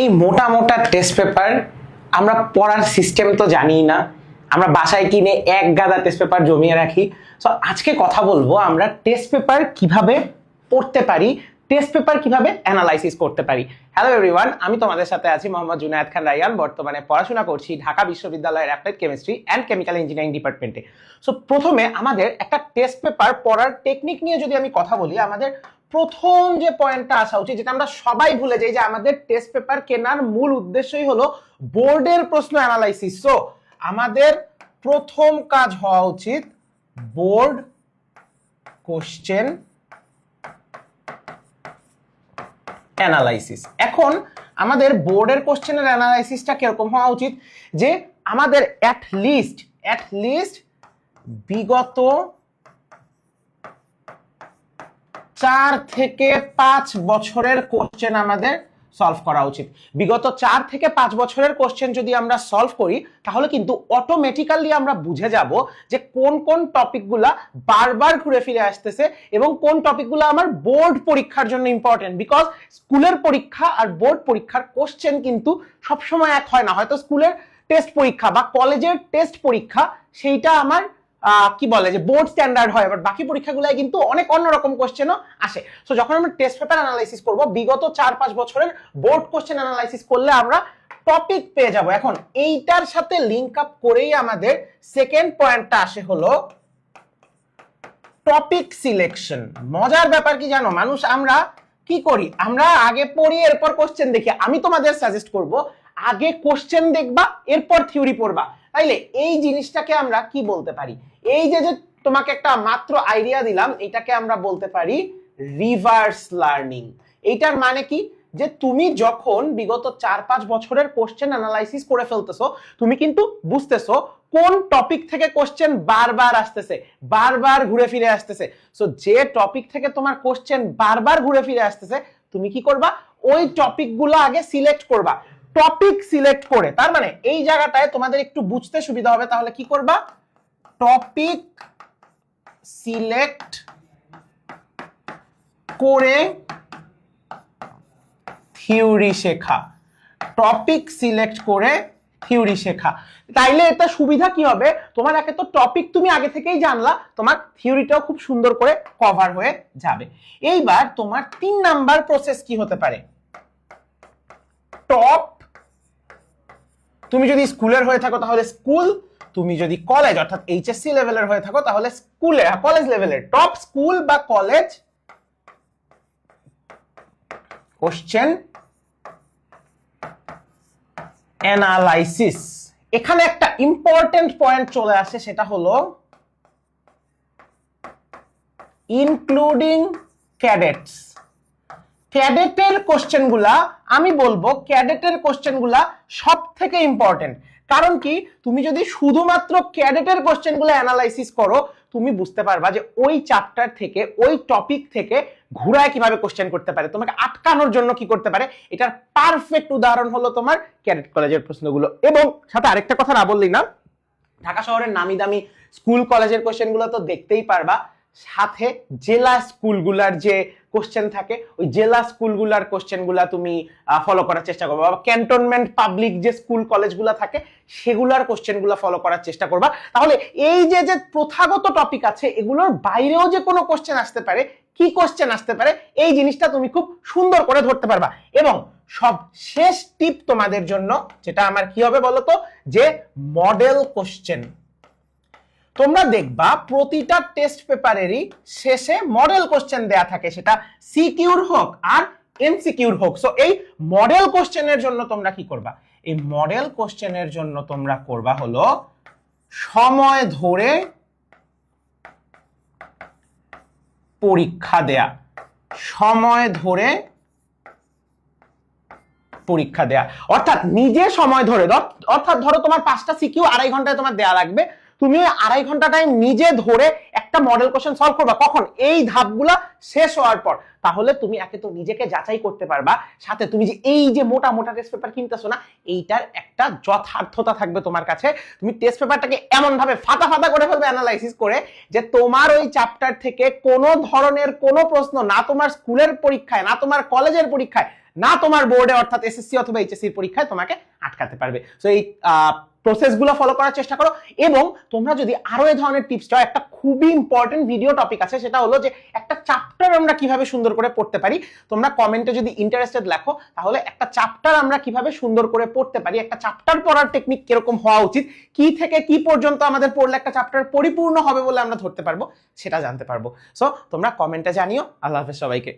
এই মোটা মোটা টেস্ট পেপার আমরা পড়ার সিস্টেম তো জানি না। আমরা বাসায় কিনে এক গাদা টেস্ট পেপার জমিয়ে রাখি। সো আজকে কথা বলব আমরা টেস্ট পেপার কীভাবে পড়তে পারি টেস্ট পেপার কীভাবে অ্যানালাইসিস করতে পারি। হ্যালো এভরিওয়ান আমি তোমাদের সাথে আছি মোহাম্মদ জুনায়েদ খান রাইয়ান বর্তমানে পড়াশোনা করছি ঢাকা বিশ্ববিদ্যালয়ের applied chemistry and chemical engineering ডিপার্টমেন্টে সো প্রথমে আমাদের একটা টেস্ট পেপার পড়ার টেকনিক নিয়ে যদি আমি কথা বলি, আমাদের প্রথম যে পয়েন্টটা আসা উচিত, যেটা আমরা সবাই ভুলে যাই যে আমাদের টেস্ট পেপার কেনার মূল উদ্দেশ্যই হলো বোর্ডের প্রশ্ন অ্যানালাইসিস সো আমাদের প্রথম কাজ হওয়া উচিত বোর্ড কোশ্চেন অ্যানালাইসিস এখন আমাদের বোর্ডের কোশ্চেনের অ্যানালাইসিসটা কীরকম হওয়া উচিত? যে আমাদের অ্যাট লিস্ট অ্যাট লিস্ট বিগত চার থেকে পাঁচ বছরের কোশ্চেন আমাদের সলভ করা উচিত। বিগত চার থেকে পাঁচ বছরের কোশ্চেন যদি আমরা সলভ করি, তাহলে কিন্তু অটোমেটিক্যালি আমরা বুঝে যাব যে কোন কোন টপিকগুলা বারবার ঘুরে ফিরে আসতেছে এবং কোন টপিকগুলো আমার বোর্ড পরীক্ষার জন্য ইম্পর্টেন্ট বিকজ স্কুলের পরীক্ষা আর বোর্ড পরীক্ষার কোশ্চেন কিন্তু সবসময় এক হয় না। হয়তো স্কুলের টেস্ট পরীক্ষা বা কলেজের টেস্ট পরীক্ষা, সেইটা আমার কি বলে যে বোর্ড স্ট্যান্ডার্ড হয় বাট বাকি পরীক্ষাগুলোয় কিন্তু অনেক অন্যরকম কোশ্চেনও আসে। সো যখন আমরা টেস্ট পেপার অ্যানালাইসিস করব, বিগত চার পাঁচ বছরের বোর্ড কোশ্চেন অ্যানালাইসিস করলে আমরা টপিক পেয়ে যাব। এখন, এইটার সাথে লিঙ্ক আপ করেই আমাদের সেকেন্ড পয়েন্টটা আসে হলো টপিক সিলেকশন মজার ব্যাপার কি জানো? মানুষ আমরা কি করি? আমরা আগে পড়ি, এরপর কোশ্চেন দেখি। আমি তোমাদের সাজেস্ট করব আগে কোশ্চেন দেখবা, এরপর থিওরি পড়বা। তাইলে এই জিনিসটাকে আমরা কি বলতে পারি? এই যে যে তোমাকে একটা মাত্র আইডিয়া দিলাম, এটাকে আমরা বলতে পারি রিভার্স লার্নিং এইটার মানে কি? যে তুমি যখন বিগত চার পাঁচ বছরের কোশ্চেন অ্যানালাইসিস করে ফেলতেছো, তুমি কিন্তু বুঝতেছো কোন টপিক থেকে কোশ্চেন বারবার আসতেছে, বারবার ঘুরে ফিরে আসতেছে। সো যে টপিক থেকে তোমার কোশ্চেন বারবার ঘুরে ফিরে আসতেছে, তুমি কি করবা? ওই টপিকগুলো আগে সিলেক্ট করবা। টপিক সিলেক্ট করে, তার মানে এই জায়গাটায় তোমাদের একটু বুঝতে সুবিধা হবে, তাহলে কি করবা? টপিক সিলেক্ট করে থিওরি শেখা। টপিক সিলেক্ট করে থিওরি শেখা। তাইলে এটা সুবিধা কি হবে? তোমার একে তো টপিক তুমি আগে থেকেই জানলা, তোমার থিওরিটাও খুব সুন্দর করে কভার হয়ে যাবে। এইবার তোমার তিন নাম্বার প্রসেস কি হতে পারে? টপ তুমি যদি স্কুলের হয়ে থাকো, তাহলে স্কুল। তুমি যদি কলেজ অর্থাৎ এইচএসসি লেভেলের হয়ে থাকো, তাহলে স্কুলে কলেজ লেভেলের টপ স্কুল বা কলেজ কোশ্চেন অ্যানালাইসিস এখানে একটা ইম্পর্টেন্ট পয়েন্ট চলে আসে, সেটা হলো ইনক্লুডিং ক্যাডেটস ক্যাডেটের কোশ্চেনগুলা আমি বলব ক্যাডেটের কোশ্চেনগুলা সব থেকে ইম্পর্টেন্ট কারণ কি? তুমি যদি শুধুমাত্র ক্যাডেটের কোশ্চেনগুলো অ্যানালাইসিস করো, তুমি বুঝতে পারবা যে ওই চ্যাপ্টার থেকে, ওই টপিক থেকে ঘুরায় কীভাবে কোশ্চেন করতে পারে। তোমাকে আটকানোর জন্য কি করতে পারে? এটার পারফেক্ট উদাহরণ হলো তোমার ক্যাডেট কলেজের প্রশ্নগুলো। এবং সাথে আরেকটা কথা না বললি না, ঢাকা শহরের নামি দামি স্কুল কলেজের কোশ্চেনগুলো তো দেখতেই পারবা। সাথে জেলা স্কুলগুলার যে কোশ্চেন থাকে, ওই জেলা স্কুলগুলার কোশ্চেনগুলা তুমি ফলো করার চেষ্টা করবা। বা ক্যান্টনমেন্ট পাবলিক যে স্কুল কলেজগুলো থাকে, সেগুলার কোশ্চেনগুলো ফলো করার চেষ্টা করবা। তাহলে এই যে যে প্রথাগত টপিক আছে, এগুলোর বাইরেও যে কোনো কোশ্চেন আসতে পারে, কি কোশ্চেন আসতে পারে, এই জিনিসটা তুমি খুব সুন্দর করে ধরতে পারবা। এবং সব শেষ টিপ তোমাদের জন্য, যেটা আমার কি হবে বলতো? যে মডেল কোশ্চেন তোমরা দেখবা প্রতিটা টেস্ট পেপারেরই শেষে মডেল কোশ্চেন দেয়া থাকে, সেটা সিকিউর হোক আর এমসিকিউর হোক। সো এই মডেল কোশ্চেনের জন্য তোমরা কি করবা? এই মডেল কোশ্চেনের জন্য তোমরা করবা হলো সময় ধরে পরীক্ষা দেয়া। সময় ধরে পরীক্ষা দেয়া। অর্থাৎ নিজে সময় ধরে, ধর- অর্থাৎ ধরো তোমার পাঁচটা সিকিউ আড়াই ঘন্টায় তোমার দেয়া লাগবে। তুমি আড়াই ঘণ্টা টাইম নিজে ধরে একটা মডেল কোশ্চেন সলভ করবা। কখন? এই ধাপগুলা শেষ হওয়ার পর। তাহলে তুমি একে তো নিজেকে যাচাই করতে পারবা। সাথে তুমি যে এই যে মোটা মোটা টেস্ট পেপার কিনতেছো না, এইটার একটা যথার্থতা থাকবে তোমার কাছে। তুমি টেস্ট পেপারটাকে এমন ভাবে ফাটা ফাটা করে ফেলবে অ্যানালাইসিস করে যে তোমার ওই চ্যাপ্টার থেকে কোনো ধরনের কোনো প্রশ্ন না তোমার স্কুলের পরীক্ষায়, না তোমার কলেজের পরীক্ষায়, না তোমার বোর্ডে অর্থাৎ এসএসসি অথবা এইচএসসি পরীক্ষায় তোমাকে আটকাতে পারবে। সো এই প্রসেসগুলো ফলো করার চেষ্টা করো এবং তোমরা যদি আরও এই ধরনের টিপস চাও একটা খুবই ইম্পর্টেন্ট ভিডিও টপিক আছে, সেটা হলো যে একটা চ্যাপ্টার আমরা কীভাবে সুন্দর করে পড়তে পারি। তোমরা কমেন্টে যদি ইন্টারেস্টেড লেখো, তাহলে একটা চ্যাপ্টার আমরা কীভাবে সুন্দর করে পড়তে পারি, একটা চ্যাপ্টার পড়ার টেকনিক কীরকম হওয়া উচিত, কি থেকে কি পর্যন্ত আমাদের পড়লে একটা চ্যাপ্টার পরিপূর্ণ হবে বলে আমরা ধরতে পারব, সেটা জানতে পারব। সো তোমরা কমেন্টে জানিও, আল্লাহ হাফেজ সবাইকে।